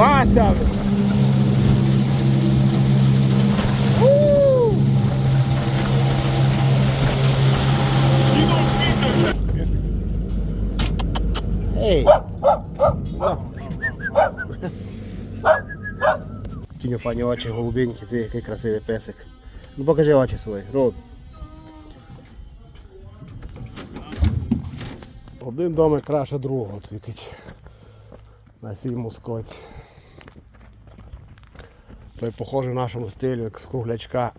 Вася! Ей! Тіньо фані очі голубенькі, ти який красивий песик. Ну покажи очі свої, роб. Один домик краще другого тільки на цій мускоці. Той похожий в нашому стилю, як з круглячка.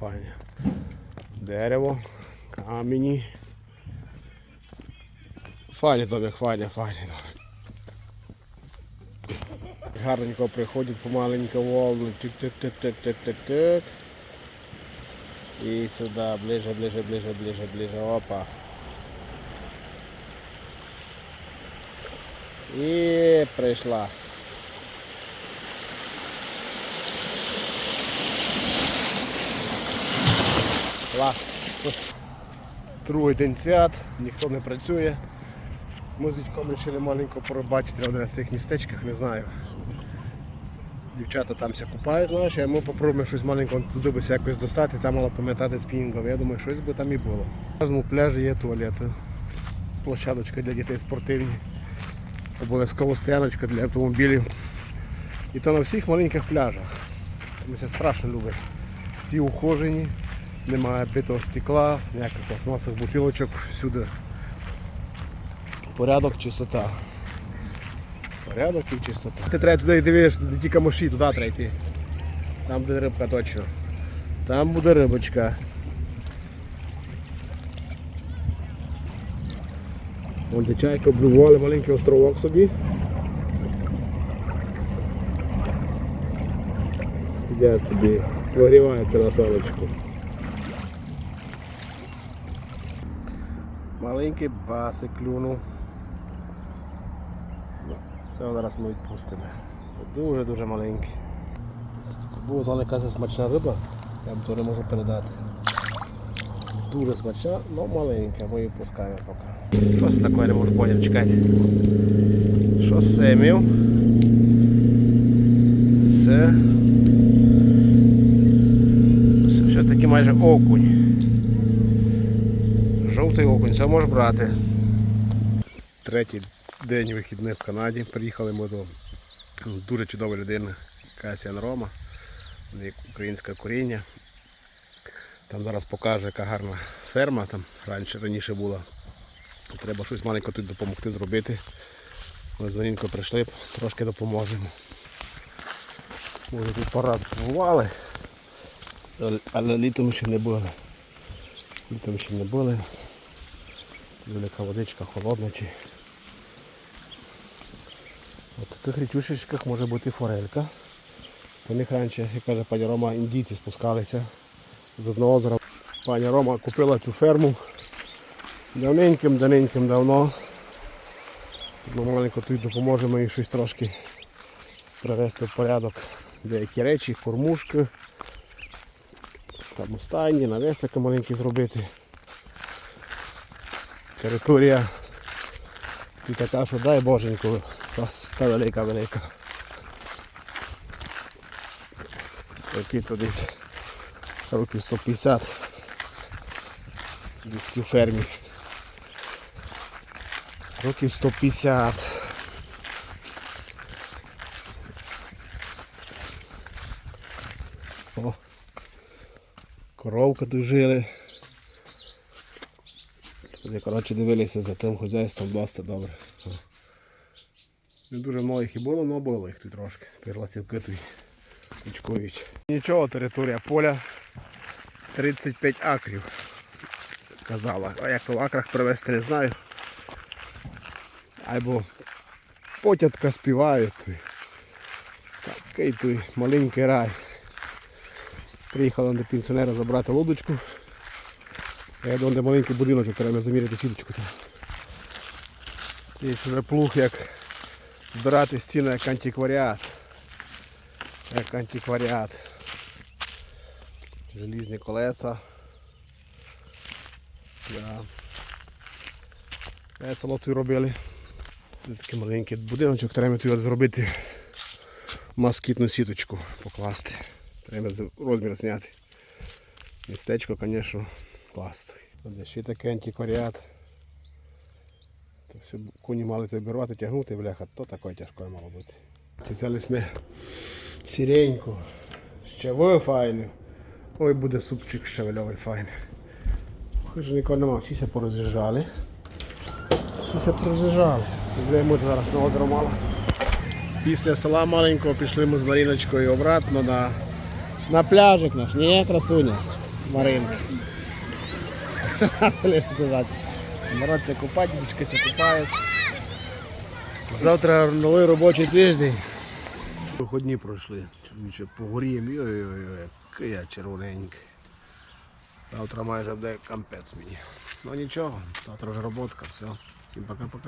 Файне. Дерево, камені. Файний домик, файний, файний домик. Гарненько приходять помаленько волни. Тик-тик-тик-тик-тик-тик-тик. І сюди, ближе, ближе, ближе, ближе, ближе. Опа. І прийшла. Клас. Другий день свят, ніхто не працює. Ми з дітьком вирішили маленько порибачити на цих містечках, не знаю. Дівчата там купають, знаєш, а ми попробуємо щось маленько туди би якось достати, там мало пам'ятати з пінгом. Я думаю, щось би там і було. На кожному пляжі є туалети, площадочка для дітей спортивні, обов'язково стояночка для автомобілів. І то на всіх маленьких пляжах. Тому це страшно люблять. Всі ухожені, немає битого стекла, ніяких пластмасових бутилочок, всюди порядок, чистота. Порядок і чистота. Ти треба туди дивиш, де ті камуші, туди треба йти. Там буде рибка точно. Там буде рибочка. Вон де чайка облювали маленький островок собі. Сидять собі, вигріваються на сонечку. Маленький басик клюнув. Ну, Все, зараз ми відпустимо. Це дуже-дуже маленький. Була знала якась смачна риба, я вам не можу передати. Дуже смачна, але маленька, ми її пускаємо поки. Що це таке, не можу поняти, чекайте. Що семів? Це все-таки майже окунь. Жовтий окунь, це можеш брати. Третій день вихідних в Канаді. Приїхали ми до дуже чудової людини Касіан Рома, українське коріння. Там зараз покаже, яка гарна ферма там раніше раніше була. Треба щось маленько тут допомогти зробити. Ми з Марінкою прийшли, трошки допоможемо. Ми вже тут раз побували, але літом ще не були. Літом ще не були. Велика водичка, холодна чи. От таких річушечках може бути форелька. По них раніше, як каже пані Рома, індійці спускалися з одного озера. Пані Рома купила цю ферму давненьким, давненьким давно. Ми маленько тут допоможемо їй щось трошки привести в порядок. Деякі речі, кормушки, там останні, навесики маленькі зробити. Територія тут така, що дай боженьку, та велика велика. Які то десь років 150 десь цій фермі. Років 150. О, коровка тут жили. Вони, коротше, дивилися за тим хазяйством досить добре. Не дуже їх і було, але було їх тут трошки. Тепер ласівки тут кучкують. Нічого, територія поля 35 акрів. Казала. А як то в акрах привезти, не знаю. Або потятка співають. Такий той маленький рай. Приїхали до пенсіонера забрати лодочку. Я думаю, де маленький будиночок, треба заміряти сіточку. Це вже плуг як збирати стіну як антикваріат. Як антикваріат. Желізні колеса. Да. Е, Салоту робили. Це такий маленький будиночок, треба тут зробити москітну сіточку покласти. Треба розмір зняти. Містечко, звісно, класне. Де ще такий антикваріат. То все коні мали то берувати, тягнути, бляха, то таке тяжке мало бути. Це взяли ми сіреньку, щавою файну. Ой, буде супчик щавельовий файний. Хоч нікого нема, всі ся пороз'їжджали. Всі ся пороз'їжджали. Йдемо зараз на озеро мало. Після села маленького пішли ми з Маріночкою обратно на, на пляжик наш. Ні, красуня. Маринка. Лиш сказати. Народ це купать, дівчатки купають. Завтра новий робочий тиждень. Виходні пройшли. Чоловіче, погоріємо. Йой-йой-йой, який я червоненький. Завтра майже буде кампець мені. Ну нічого, завтра вже роботка, все. Всім пока-пока.